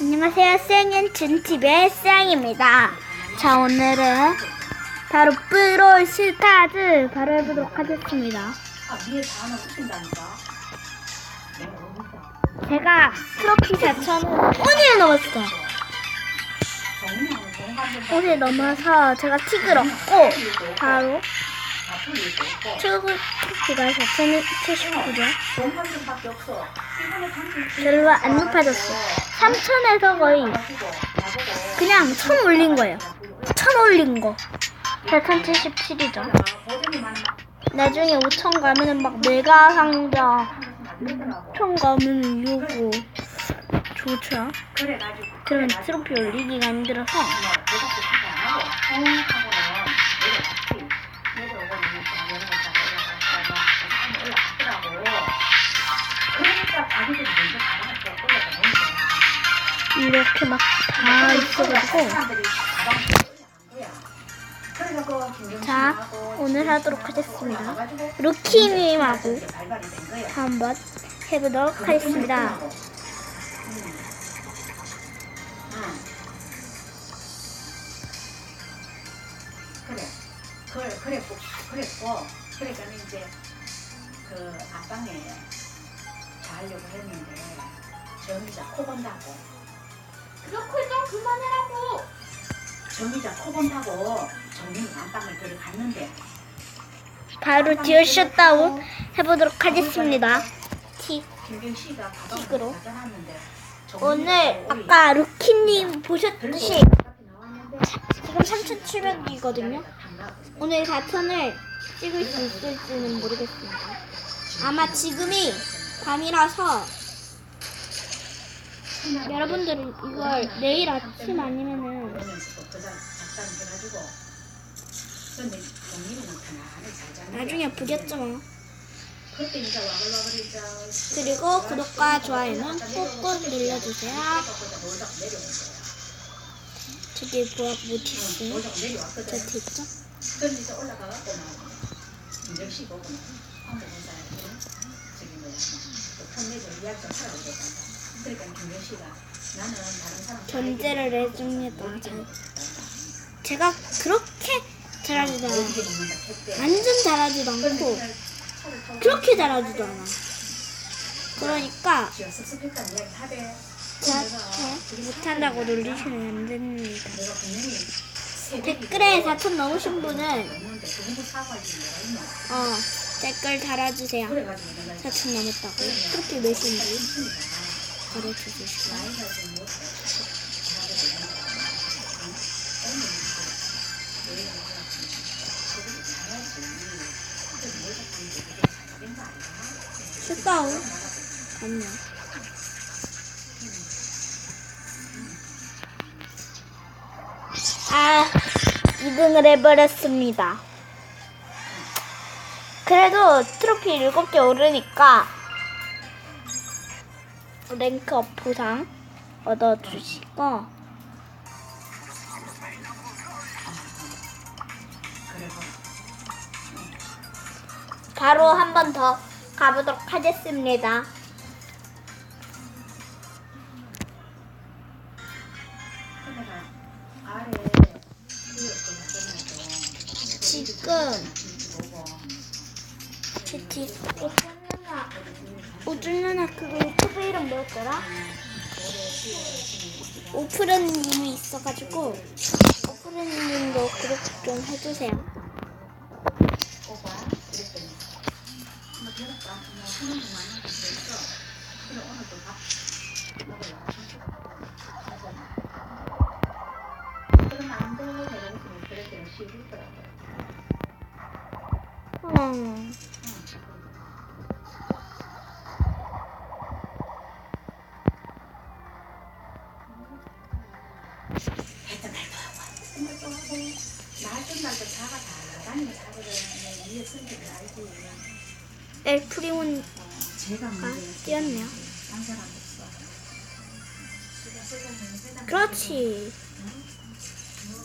안녕하세요. 생인 준TV의 쌍입니다. 자, 오늘은 바로 프롤 스타즈 바로 해보도록 하겠습니다. 아, 위에 다 하나 붙인다니까. 제가 트로피 4천을 오늘 넘었어요. 오늘 넘어서 제가 틱을 얻고 바로. 최고 트로피가 4,079점. 정관들밖에 없어. 이번에 당신 별로 안 높아졌어. 3천에서 거의 그냥 1,000 올린 거예요. 1,000 올린 거. 4,077이죠. 아, 보증이 많이 나중에 5천 가면은 막 메가 상자 되더라고. 5천 가면은 요거 좋죠. 그러면 트로피 올리기가 힘들어서. 그러니까 자기들 이렇게 막 다 있어가지고 자 오늘 하도록 하겠습니다. 루키님하고 한번 해보도록 하겠습니다. 그래, 그래, 그랬고, 그랬고, 그러니까 이제 그 안방에 자려고 했는데 정의자 코 본다고. 그렇고 좀 그만해라고. 정의자 코 본다고 정민이 안방을 들어갔는데 바로 디어쇼다운 해보도록 하겠습니다. 티. 김경 씨가 가방을 틱으로. 가져놨는데 오늘 아까 루키님 보셨듯이 지금 3,700이거든요. 오늘 4천을 찍을 수 있을지는 모르겠습니다. 아마 지금이 밤이라서 여러분들은 이걸 내일 아침 아니면은 나중에 보겠죠. 뭐. 그리고 구독과 좋아요는 꾹꾹 눌러주세요. 저기 놀다가 내려왔거든. 저기 있죠? 이제 견제를 해줍니다. 잘. 제가 그렇게 잘하지도 않아요. 완전 잘하지도 않고 그렇게 잘하지도 않아. 그러니까. 저한테 못한다고 놀리시면 안 됩니다. 댓글에 4천 넣으신 분은. 어 댓글 달아주세요. 그래가지고 내가 4천 넘었다고. 그렇게 몇인지 못. 슛다운. 안녕. 아, 2등을 해버렸습니다. 그래도 트로피 7개 오르니까 랭크업 보상 얻어주시고. 바로 한 번 더 가보도록 하겠습니다. 지금. 오준누나 오준누나 그거 유튜브 이름 뭐였더라? 오프르님이 있어가지고 오프르님도 구독 좀 해주세요. 음. 날도 자가 다 다니는 자거든. 위에 승기를 알지. 엘프리몬 제가. 뛰었네요. 그렇지. 뭐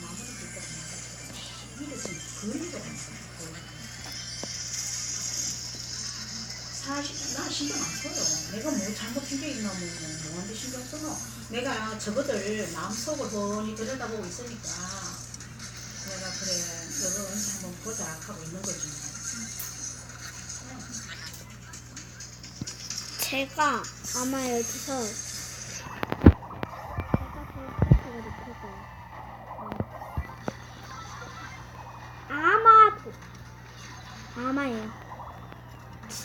마무리 짓고 나가. 이게 지금 안 돼. 사십, 나 신경 안 써요. 내가 뭐 잘못한 게 있나 뭐 뭐한테 신경 써노. 내가 저거들 마음속을 뻔히 들여다보고 있으니까 내가 그래 너가 언제 한번 보자 하고 있는 거지. 제가 아마 여기서 아마도 아마예요.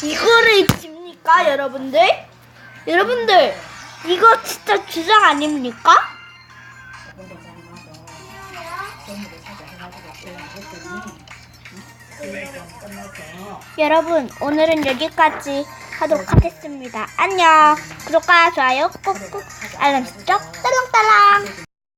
자, 이거를 집니까 여러분들? 여러분들 이거 진짜 주장 아닙니까? 여러분 오늘은 여기까지 하도록 하겠습니다. 안녕. 구독과 좋아요 꾹꾹 알람 설정 딸랑딸랑.